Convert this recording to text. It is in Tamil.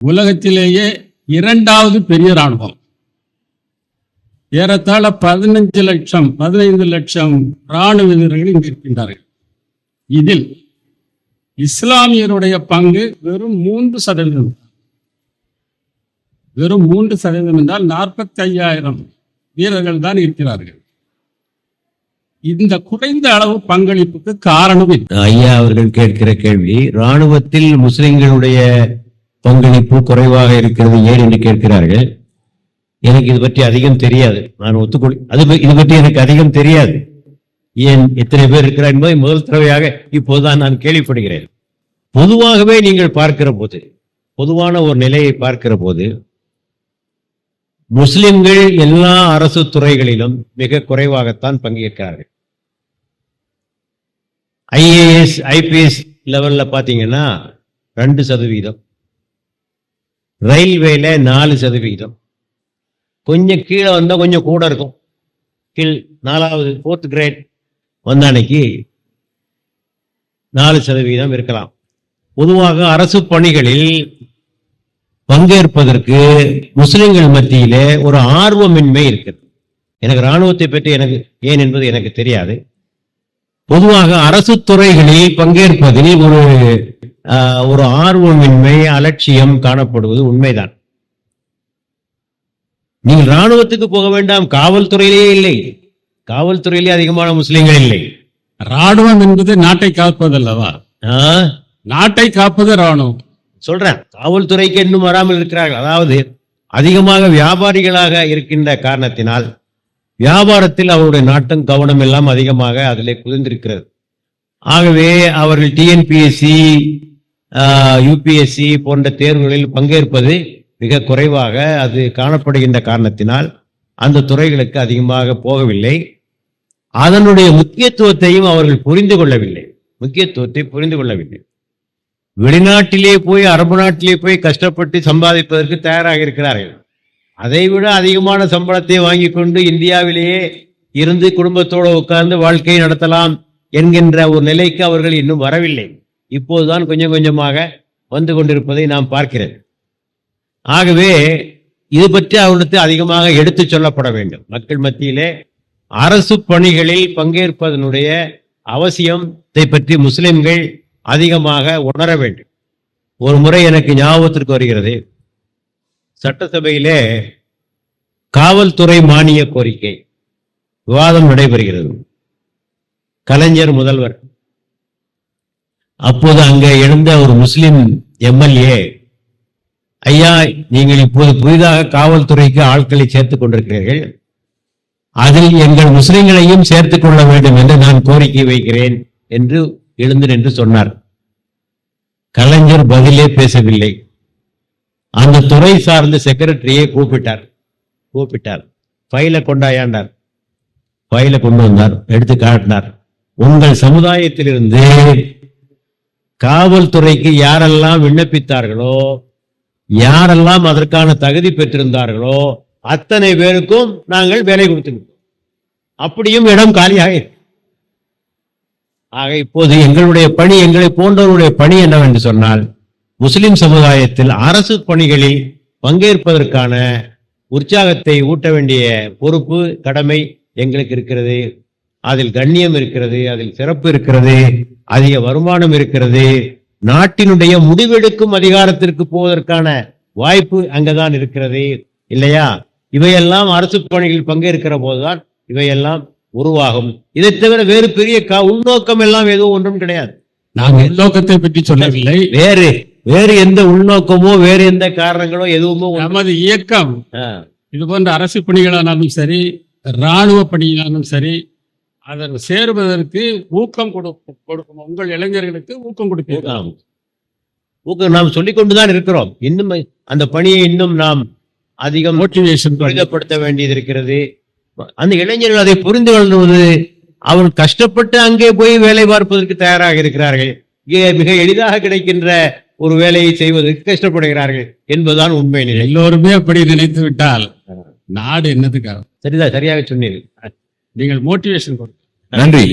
உலகத்திலேயே இரண்டாவது பெரிய ராணுவம் ஏறத்தாழ பதினஞ்சு லட்சம் பதினைந்து லட்சம் ராணுவ வீரர்கள் இங்கு இருக்கின்றார்கள். இதில் இஸ்லாமியருடைய பங்கு வெறும் மூன்று சதவீதம். வெறும் மூன்று சதவீதம் என்றால் நாற்பத்தி ஐயாயிரம் வீரர்கள் தான் இருக்கிறார்கள். இந்த குறைந்த அளவு பங்களிப்புக்கு காரணம் ஐயா அவர்கள் கேட்கிற கேள்வி ராணுவத்தில் முஸ்லிம்களுடைய பங்களிப்பு குறைவாக இருக்கிறது ஏன் என்று கேட்கிறார்கள்? எனக்கு இது பற்றி அதிகம் தெரியாது. நான் ஒத்துக்கொள் அது இது பற்றி எனக்கு அதிகம் தெரியாது. ஏன் எத்தனை பேர் இருக்கிறார் என்பதை முதல் தடவையாக இப்போதுதான் நான் கேள்விப்படுகிறேன். பொதுவாகவே நீங்கள் பார்க்கிற போது பொதுவான ஒரு நிலையை பார்க்கிற போது முஸ்லிம்கள் எல்லா அரசு துறைகளிலும் மிக குறைவாகத்தான் பங்கேற்கிறார்கள். ஐஏஎஸ் ஐபிஎஸ் லெவலில் பார்த்தீங்கன்னா ரெண்டு சதவீதம். ரயில்வேல நாலு சதவிகிதம். கொஞ்சம் கீழே வந்தா கொஞ்சம் கூட இருக்கும். கீழ் நாலாவது ஃபோர்த் கிரேட் வந்த அன்னைக்கு நாலு சதவீதம் இருக்கலாம். பொதுவாக அரசு பணிகளில் பங்கேற்பதற்கு முஸ்லிம்கள் மத்தியிலே ஒரு ஆர்வமின்மை இருக்குது. எனக்கு ராணுவத்தை பற்றி எனக்கு ஏன் என்பது எனக்கு தெரியாது. பொதுவாக அரசு துறைகளில் பங்கேற்பதில் ஒரு ஒரு ஆர்வமின்மை அலட்சியம் காணப்படுவது உண்மைதான். நீங்கள் ராணுவத்துக்கு போக வேண்டாம் காவல்துறையிலேயே இல்லை. காவல்துறையிலே அதிகமான முஸ்லிம்கள் இல்லை. ராணுவம் என்பது நாட்டை காப்பதல்லவா? ஆஹ், நாட்டை காப்பது ராணுவம் சொல்றேன். காவல்துறைக்கு இன்னும் வராமல் இருக்கிறார்கள். அதாவது அதிகமாக வியாபாரிகளாக இருக்கின்ற காரணத்தினால் வியாபாரத்தில் அவருடைய நாட்டம் கவனம் எல்லாம் அதிகமாக அதிலே குதிர்ந்திருக்கிறது ஆகவே அவர்கள் டிஎன்பிஎஸ்சி யூபிஎஸ்சி போன்ற தேர்வுகளில் பங்கேற்பது மிக குறைவாக அது காணப்படுகின்ற காரணத்தினால் அந்த துறைகளுக்கு அதிகமாக போகவில்லை. அதனுடைய முக்கியத்துவத்தையும் அவர்கள் புரிந்து கொள்ளவில்லை. முக்கியத்துவத்தை புரிந்து கொள்ளவில்லை. வெளிநாட்டிலே போய் அரபு நாட்டிலே போய் கஷ்டப்பட்டு சம்பாதிப்பதற்கு தயாராக இருக்கிறார்கள். அதைவிட அதிகமான சம்பளத்தை வாங்கி கொண்டு இந்தியாவிலேயே இருந்து குடும்பத்தோடு உட்கார்ந்து வாழ்க்கையை நடத்தலாம் என்கின்ற ஒரு நிலைக்கு அவர்கள் இன்னும் வரவில்லை. இப்போதுதான் கொஞ்சம் கொஞ்சமாக வந்து கொண்டிருப்பதை நாம் பார்க்கிறேன் ஆகவே இது பற்றி அவர்களுக்கு அதிகமாக எடுத்துச் சொல்லப்பட வேண்டும். மக்கள் மத்தியிலே அரசு பணிகளில் பங்கேற்பதனுடைய அவசியத்தை பற்றி முஸ்லிம்கள் அதிகமாக உணர வேண்டும். ஒரு முறை எனக்கு ஞாபகத்திற்கு வருகிறது. சட்டசபையிலே காவல்துறை மானிய கோரிக்கை விவாதம் நடைபெறுகிறது. கலைஞர் முதல்வர். அப்போது அங்கே எழுந்த ஒரு முஸ்லிம் எம்எல்ஏ ஐயா நீங்கள் இப்போது புதிதாக காவல்துறைக்கு ஆட்களை சேர்த்துக் கொண்டிருக்கிறீர்கள். அதில் எங்கள் முஸ்லிம்களையும் சேர்த்துக் கொள்ள வேண்டும் என்று நான் கோரிக்கை வைக்கிறேன் என்று எழுந்து நின்று சொன்னார். கலைஞர் பதிலே பேசவில்லை. அந்த துறை சார்ந்த செக்ரட்டரியை கூப்பிட்டார். கூப்பிட்டார். ஃபைலை கொண்டாயாண்டார். ஃபைலை கொண்டு வந்தார். எடுத்து காட்டினார். உங்கள் சமுதாயத்திலிருந்து காவல்துறைக்கு யாரெல்லாம் விண்ணப்பித்தார்களோ யாரெல்லாம் அதற்கான தகுதி பெற்றிருந்தார்களோ அத்தனை பேருக்கும் நாங்கள் வேலை கொடுத்துருக்கோம் அப்படியும் இடம் காலியாக ஆக இப்போது எங்களுடைய பணி எங்களை போன்றவருடைய பணி என்னவென்று சொன்னால் முஸ்லிம் சமுதாயத்தில் அரசு பணிகளில் பங்கேற்பதற்கான உற்சாகத்தை ஊட்ட வேண்டிய பொறுப்பு கடமை எங்களுக்கு இருக்கிறது. அதில் கண்ணியம் இருக்கிறது அதில் சிறப்பு இருக்கிறது அதிக வருமானம் இருக்கிறது. நாட்டினுடைய முடிவெடுக்கும் அதிகாரத்திற்கு போவதற்கான வாய்ப்பு அங்கதான் இருக்கிறது இல்லையா? இவையெல்லாம் அரசு பணிகளில் பங்கேற்கிற போதுதான் இவையெல்லாம் உருவாகும். இதை தவிர வேறு பெரிய உள்நோக்கம் எல்லாம் எதுவும் ஒன்றும் கிடையாது. நாங்கள் உள்நோக்கத்தை பற்றி சொல்லவில்லை. வேறு. வேறு எந்த உள்நோக்கமோ வேறு எந்த காரணங்களோ எதுவுமோ நமது இயக்கம் இது போன்ற அரசு பணிகளானாலும் சரி இராணுவ பணியானாலும் சரி அதன் சேருவதற்கு ஊக்கம் கொடுக்கும் கொடுக்கும். உங்கள் இளைஞர்களுக்கு ஊக்கம் ஆம். ஊக்கம். நாம் சொல்லிக் கொண்டுதான் இருக்கிறோம். இன்னும் அந்த பணியை இன்னும் நாம் அதிகம் மோட்டிவேஷன் துரிதப்படுத்த வேண்டியது இருக்கிறது. அந்த இளைஞர்கள் அதை புரிந்து கொள்வது அவர் கஷ்டப்பட்டு அங்கே போய் வேலை பார்ப்பதற்கு தயாராக இருக்கிறார்கள். மிக எளிதாக கிடைக்கின்ற ஒரு வேலையை செய்வதற்கு கஷ்டப்படுகிறார்கள் என்பதுதான் உண்மை நிலை. எல்லோருமே அப்படி நினைத்து விட்டால் நாடு என்னதுக்காக சரிதான் சரியாக சொன்னீர்கள். நீங்கள் மோட்டிவேஷன் கொடுங்க. நன்றி.